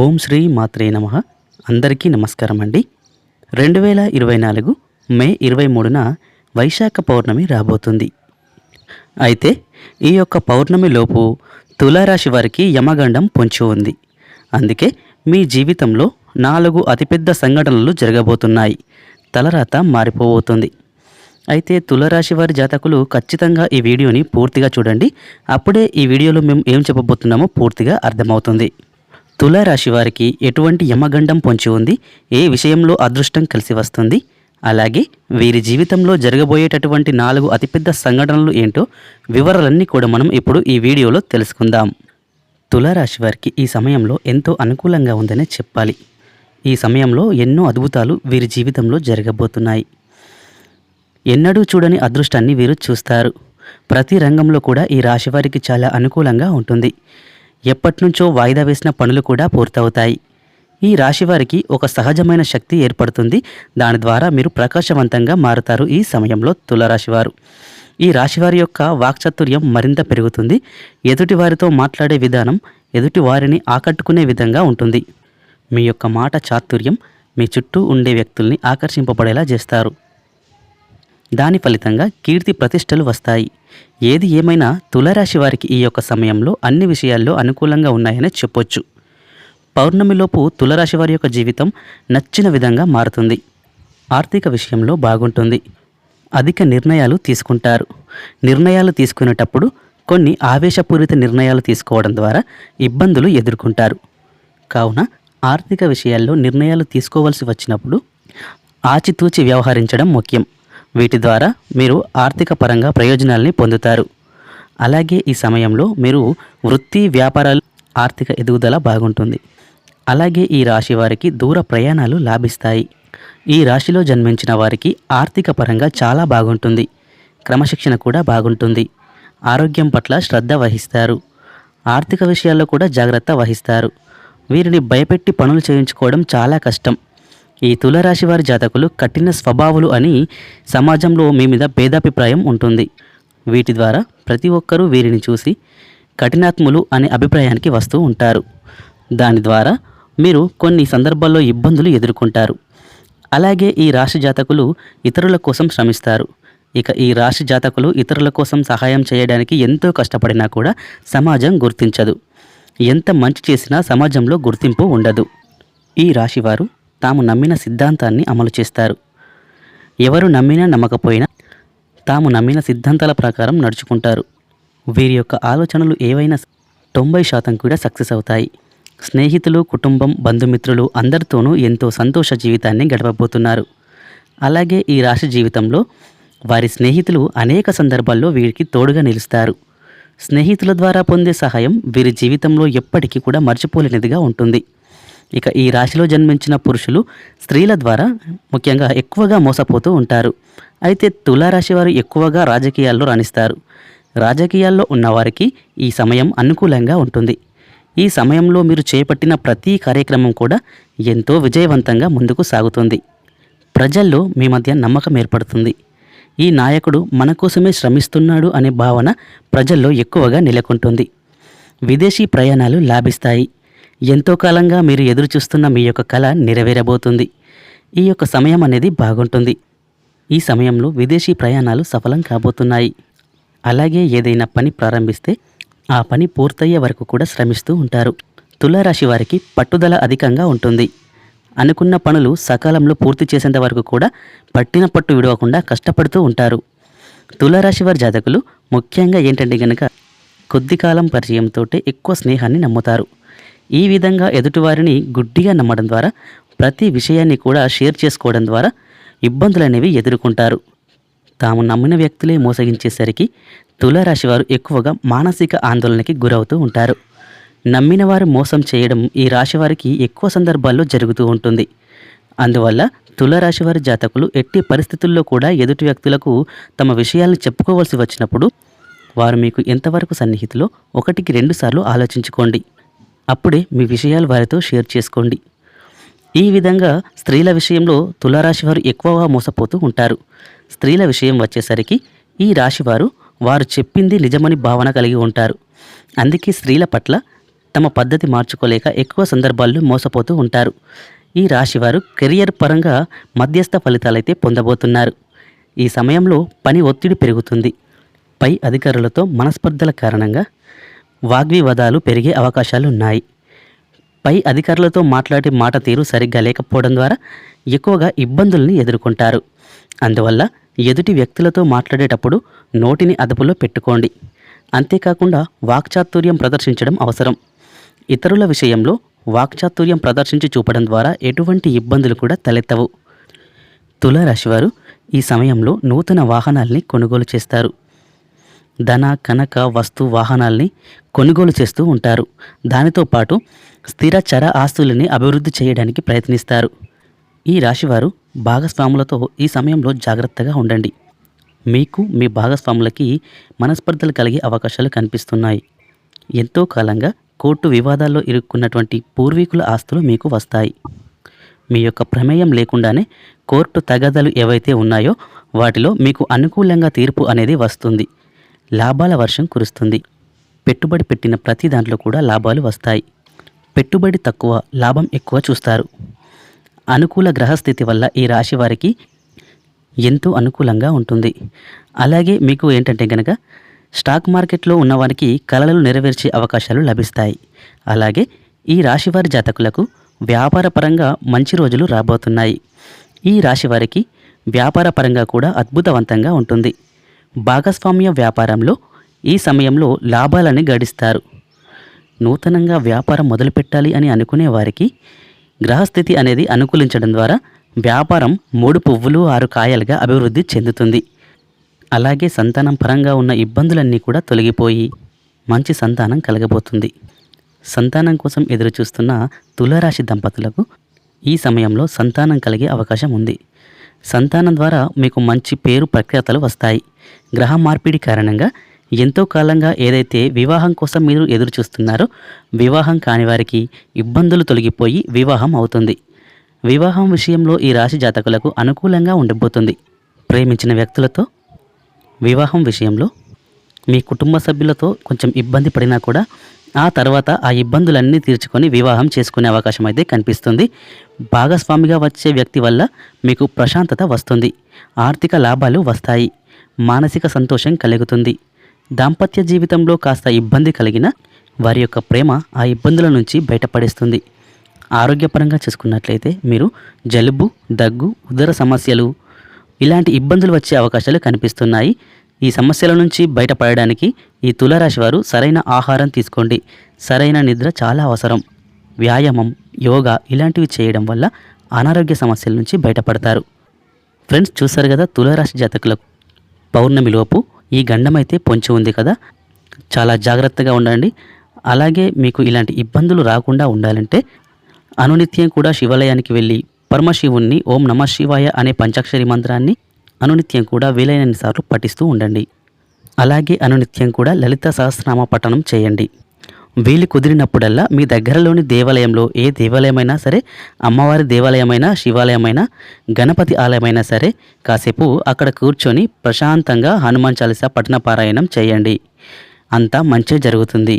ఓం శ్రీ మాత్రే నమ. అందరికీ నమస్కారం అండి. రెండు వేల ఇరవై నాలుగు మే ఇరవై మూడున వైశాఖ పౌర్ణమి రాబోతుంది. అయితే ఈ యొక్క పౌర్ణమి లోపు తులారాశి వారికి యమగండం పొంచి ఉంది. అందుకే మీ జీవితంలో నాలుగు అతిపెద్ద సంఘటనలు జరగబోతున్నాయి. తలరాత మారిపోబోతుంది. అయితే తులరాశి వారి జాతకులు ఖచ్చితంగా ఈ వీడియోని పూర్తిగా చూడండి. అప్పుడే ఈ వీడియోలో మేము ఏం చెప్పబోతున్నామో పూర్తిగా అర్థమవుతుంది. తులారాశి వారికి ఎటువంటి యమగండం పొంచి ఉంది? ఏ విషయంలో అదృష్టం కలిసి వస్తుంది? అలాగే వీరి జీవితంలో జరగబోయేటటువంటి నాలుగు అతిపెద్ద సంఘటనలు ఏంటో వివరాలన్నీ కూడా మనం ఇప్పుడు ఈ వీడియోలో తెలుసుకుందాం. తులారాశి వారికి ఈ సమయంలో ఎంతో అనుకూలంగా ఉందనే చెప్పాలి. ఈ సమయంలో ఎన్నో అద్భుతాలు వీరి జీవితంలో జరగబోతున్నాయి. ఎన్నడూ చూడని అదృష్టాన్ని వీరు చూస్తారు. ప్రతి రంగంలో కూడా ఈ రాశి వారికి చాలా అనుకూలంగా ఉంటుంది. ఎప్పటినుంచో వాయిదా వేసిన పనులు కూడా పూర్తవుతాయి. ఈ రాశి వారికి ఒక సహజమైన శక్తి ఏర్పడుతుంది. దాని ద్వారా మీరు ప్రకాశవంతంగా మారుతారు ఈ సమయంలో తులరాశివారు. ఈ రాశివారి యొక్క వాక్చాతుర్యం మరింత పెరుగుతుంది. ఎదుటి వారితో మాట్లాడే విధానం ఎదుటి వారిని ఆకట్టుకునే విధంగా ఉంటుంది. మీ యొక్క మాట చాతుర్యం మీ చుట్టూ ఉండే వ్యక్తుల్ని ఆకర్షింపబడేలా చేస్తారు. దాని ఫలితంగా కీర్తి ప్రతిష్టలు వస్తాయి. ఏది ఏమైనా తులరాశి వారికి ఈ యొక్క సమయంలో అన్ని విషయాల్లో అనుకూలంగా ఉన్నాయని చెప్పొచ్చు. పౌర్ణమిలోపు తులరాశి వారి యొక్క జీవితం నచ్చిన విధంగా మారుతుంది. ఆర్థిక విషయంలో బాగుంటుంది. అధిక నిర్ణయాలు తీసుకుంటారు. నిర్ణయాలు తీసుకునేటప్పుడు కొన్ని ఆవేశపూరిత నిర్ణయాలు తీసుకోవడం ద్వారా ఇబ్బందులు ఎదుర్కొంటారు. కావున ఆర్థిక విషయాల్లో నిర్ణయాలు తీసుకోవాల్సి వచ్చినప్పుడు ఆచితూచి వ్యవహరించడం ముఖ్యం. వీటి ద్వారా మీరు ఆర్థిక పరంగా ప్రయోజనాల్ని పొందుతారు. అలాగే ఈ సమయంలో మీరు వృత్తి వ్యాపారాలు ఆర్థిక ఎదుగుదల బాగుంటుంది. అలాగే ఈ రాశి వారికి దూర ప్రయాణాలు లాభిస్తాయి. ఈ రాశిలో జన్మించిన వారికి ఆర్థిక పరంగా చాలా బాగుంటుంది. క్రమశిక్షణ కూడా బాగుంటుంది. ఆరోగ్యం పట్ల శ్రద్ధ వహిస్తారు. ఆర్థిక విషయాల్లో కూడా జాగ్రత్త వహిస్తారు. వీరిని భయపెట్టి పనులు చేయించుకోవడం చాలా కష్టం. ఈ తులరాశి వారి జాతకులు కఠిన స్వభావులు అని సమాజంలో మీ మీద భేదాభిప్రాయం ఉంటుంది. వీటి ద్వారా ప్రతి ఒక్కరూ వీరిని చూసి కఠినాత్ములు అనే అభిప్రాయానికి వస్తూ ఉంటారు. దాని ద్వారా మీరు కొన్ని సందర్భాల్లో ఇబ్బందులు ఎదుర్కొంటారు. అలాగే ఈ రాశి జాతకులు ఇతరుల కోసం శ్రమిస్తారు. ఇక ఈ రాశి జాతకులు ఇతరుల కోసం సహాయం చేయడానికి ఎంతో కష్టపడినా కూడా సమాజం గుర్తించదు. ఎంత మంచి చేసినా సమాజంలో గుర్తింపు ఉండదు. ఈ రాశివారు తాము నమ్మిన సిద్ధాంతాన్ని అమలు చేస్తారు. ఎవరు నమ్మినా నమ్మకపోయినా తాము నమ్మిన సిద్ధాంతాల ప్రకారం నడుచుకుంటారు. వీరి యొక్క ఆలోచనలు ఏవైనా తొంభై శాతం కూడా సక్సెస్ అవుతాయి. స్నేహితులు కుటుంబం బంధుమిత్రులు అందరితోనూ ఎంతో సంతోష జీవితాన్ని గడపబోతున్నారు. అలాగే ఈ రాశి జీవితంలో వారి స్నేహితులు అనేక సందర్భాల్లో వీరికి తోడుగా నిలుస్తారు. స్నేహితుల ద్వారా పొందే సహాయం వీరి జీవితంలో ఎప్పటికీ కూడా మర్చిపోలేనిదిగా ఉంటుంది. ఇక ఈ రాశిలో జన్మించిన పురుషులు స్త్రీల ద్వారా ముఖ్యంగా ఎక్కువగా మోసపోతూ ఉంటారు. అయితే తులారాశి వారు ఎక్కువగా రాజకీయాల్లో రాణిస్తారు. రాజకీయాల్లో ఉన్నవారికి ఈ సమయం అనుకూలంగా ఉంటుంది. ఈ సమయంలో మీరు చేపట్టిన ప్రతి కార్యక్రమం కూడా ఎంతో విజయవంతంగా ముందుకు సాగుతుంది. ప్రజల్లో మీ మధ్య నమ్మకం ఏర్పడుతుంది. ఈ నాయకుడు మన కోసమే శ్రమిస్తున్నాడు అనే భావన ప్రజల్లో ఎక్కువగా నెలకొంటుంది. విదేశీ ప్రయాణాలు లాభిస్తాయి. ఎంతో కాలంగా మీరు ఎదురు చూస్తున్న మీ యొక్క కళ నెరవేరబోతుంది. ఈ యొక్క సమయం అనేది బాగుంటుంది. ఈ సమయంలో విదేశీ ప్రయాణాలు సఫలం కాబోతున్నాయి. అలాగే ఏదైనా పని ప్రారంభిస్తే ఆ పని పూర్తయ్యే వరకు కూడా శ్రమిస్తూ ఉంటారు. తులారాశి వారికి పట్టుదల అధికంగా ఉంటుంది. అనుకున్న పనులు సకాలంలో పూర్తి చేసేంత వరకు కూడా పట్టిన పట్టు విడవకుండా కష్టపడుతూ ఉంటారు. తులారాశి వారి జాతకులు ముఖ్యంగా ఏంటంటే కనుక కొద్ది కాలం పరిచయంతో ఎక్కువ స్నేహాన్ని నమ్ముతారు. ఈ విధంగా ఎదుటివారిని గుడ్డిగా నమ్మడం ద్వారా ప్రతి విషయాన్ని కూడా షేర్ చేసుకోవడం ద్వారా ఇబ్బందులు అనేవి ఎదుర్కొంటారు. తాము నమ్మిన వ్యక్తులే మోసగించేసరికి తులారాశి వారు ఎక్కువగా మానసిక ఆందోళనకి గురవుతూ ఉంటారు. నమ్మిన వారు మోసం చేయడం ఈ రాశి వారికి ఎక్కువ సందర్భాల్లో జరుగుతూ ఉంటుంది. అందువల్ల తులారాశి వారి జాతకులు ఎట్టి పరిస్థితుల్లో కూడా ఎదుటి వ్యక్తులకు తమ విషయాలను చెప్పుకోవాల్సి వచ్చినప్పుడు వారు మీకు ఎంతవరకు సన్నిహితులో ఒకటికి రెండుసార్లు ఆలోచించుకోండి. అప్పుడే మీ విషయాలు వారితో షేర్ చేసుకోండి. ఈ విధంగా స్త్రీల విషయంలో తులారాశి వారు ఎక్కువగా మోసపోతూ ఉంటారు. స్త్రీల విషయం వచ్చేసరికి ఈ రాశివారు వారు చెప్పింది నిజమని భావన కలిగి ఉంటారు. అందుకే స్త్రీల పట్ల తమ పద్ధతి మార్చుకోలేక ఎక్కువ సందర్భాల్లో మోసపోతూ ఉంటారు. ఈ రాశివారు కెరియర్ పరంగా మధ్యస్థ ఫలితాలైతే పొందబోతున్నారు. ఈ సమయంలో పని ఒత్తిడి పెరుగుతుంది. పై అధికారులతో మనస్పర్ధల కారణంగా వాగ్వివాదాలు పెరిగే అవకాశాలు ఉన్నాయి పై అధికారులతో మాట్లాడే మాట తీరు సరిగ్గా లేకపోవడం ద్వారా ఎక్కువగా ఇబ్బందుల్ని ఎదుర్కొంటారు. అందువల్ల ఎదుటి వ్యక్తులతో మాట్లాడేటప్పుడు నోటిని అదుపులో పెట్టుకోండి. అంతేకాకుండా వాక్చాతుర్యం ప్రదర్శించడం అవసరం. ఇతరుల విషయంలో వాక్చాతుర్యం ప్రదర్శించి చూపడం ద్వారా ఎటువంటి ఇబ్బందులు కూడా తలెత్తవు. తులారాశివారు ఈ సమయంలో నూతన వాహనాల్ని కొనుగోలు చేస్తారు. ధన కనక వస్తు వాహనాల్ని కొనుగోలు చేస్తూ ఉంటారు. దానితో పాటు స్థిర చర ఆస్తులని అభివృద్ధి చేయడానికి ప్రయత్నిస్తారు. ఈ రాశివారు భాగస్వాములతో ఈ సమయంలో జాగ్రత్తగా ఉండండి. మీకు మీ భాగస్వాములకి మనస్పర్ధలు కలిగే అవకాశాలు కనిపిస్తున్నాయి. ఎంతో కాలంగా కోర్టు వివాదాల్లో ఇరుక్కున్నటువంటి పూర్వీకుల ఆస్తులు మీకు వస్తాయి. మీ యొక్క ప్రమేయం లేకుండానే కోర్టు తగాదాలు ఏవైతే ఉన్నాయో వాటిలో మీకు అనుకూలంగా తీర్పు అనేది వస్తుంది. లాభాల వర్షం కురుస్తుంది. పెట్టుబడి పెట్టిన ప్రతి దాంట్లో కూడా లాభాలు వస్తాయి. పెట్టుబడి తక్కువ లాభం ఎక్కువ చూస్తారు. అనుకూల గ్రహస్థితి వల్ల ఈ రాశి వారికి ఎంతో అనుకూలంగా ఉంటుంది. అలాగే మీకు ఏంటంటే కనుక స్టాక్ మార్కెట్లో ఉన్నవారికి కలలు నెరవేర్చే అవకాశాలు లభిస్తాయి. అలాగే ఈ రాశివారి జాతకులకు వ్యాపార పరంగా మంచి రోజులు రాబోతున్నాయి. ఈ రాశి వారికి వ్యాపార పరంగా కూడా అద్భుతవంతంగా ఉంటుంది. భాగస్వామ్య వ్యాపారంలో ఈ సమయంలో లాభాలని గడిస్తారు. నూతనంగా వ్యాపారం మొదలుపెట్టాలి అని అనుకునే వారికి గ్రహస్థితి అనేది అనుకూలించడం ద్వారా వ్యాపారం మూడు పువ్వులు ఆరు కాయలుగా అభివృద్ధి చెందుతుంది. అలాగే సంతానం పరంగా ఉన్న ఇబ్బందులన్నీ కూడా తొలగిపోయి మంచి సంతానం కలగబోతుంది. సంతానం కోసం ఎదురుచూస్తున్న తులారాశి దంపతులకు ఈ సమయంలో సంతానం కలిగే అవకాశం ఉంది. సంతానం ద్వారా మీకు మంచి పేరు ప్రఖ్యాతలు వస్తాయి. గ్రహ మార్పిడి కారణంగా ఎంతో కాలంగా ఏదైతే వివాహం కోసం మీరు ఎదురు చూస్తున్నారో వివాహం కాని వారికి ఇబ్బందులు తొలగిపోయి వివాహం అవుతుంది. వివాహం విషయంలో ఈ రాశి జాతకులకు అనుకూలంగా ఉండబోతుంది. ప్రేమించిన వ్యక్తులతో వివాహం విషయంలో మీ కుటుంబ సభ్యులతో కొంచెం ఇబ్బంది పడినా కూడా ఆ తర్వాత ఆ ఇబ్బందులన్నీ తీర్చుకొని వివాహం చేసుకునే అవకాశం అయితే కనిపిస్తుంది. భాగస్వామిగా వచ్చే వ్యక్తి వల్ల మీకు ప్రశాంతత వస్తుంది. ఆర్థిక లాభాలు వస్తాయి. మానసిక సంతోషం కలుగుతుంది. దాంపత్య జీవితంలో కాస్త ఇబ్బంది కలిగిన వారి యొక్క ప్రేమ ఆ ఇబ్బందుల నుంచి బయటపడేస్తుంది. ఆరోగ్యపరంగా చూసుకున్నట్లయితే మీరు జలుబు దగ్గు ఉదర సమస్యలు ఇలాంటి ఇబ్బందులు వచ్చే అవకాశాలు కనిపిస్తున్నాయి. ఈ సమస్యల నుంచి బయటపడడానికి ఈ తులారాశి వారు సరైన ఆహారం తీసుకోండి. సరైన నిద్ర చాలా అవసరం. వ్యాయామం యోగా ఇలాంటివి చేయడం వల్ల అనారోగ్య సమస్యల నుంచి బయటపడతారు. ఫ్రెండ్స్ చూసారు కదా తులారాశి జాతకులకు? పౌర్ణమిలోపు ఈ గండం అయితే పొంచి ఉంది కదా? చాలా జాగ్రత్తగా ఉండండి. అలాగే మీకు ఇలాంటి ఇబ్బందులు రాకుండా ఉండాలంటే అనునిత్యం కూడా శివాలయానికి వెళ్ళి పరమశివుణ్ణి ఓం నమ శివాయ అనే పంచాక్షరి మంత్రాన్ని అనునిత్యం కూడా వీలైనన్ని సార్లు పఠిస్తూ ఉండండి. అలాగే అనునిత్యం కూడా లలిత సహస్రనామ పఠనం చేయండి. వీలు కుదిరినప్పుడల్లా మీ దగ్గరలోని దేవాలయంలో ఏ దేవాలయమైనా సరే అమ్మవారి దేవాలయమైనా శివాలయమైనా గణపతి ఆలయమైనా సరే కాసేపు అక్కడ కూర్చొని ప్రశాంతంగా హనుమాన్ చాలీసా పఠన పారాయణం చేయండి. అంతా మంచి జరుగుతుంది.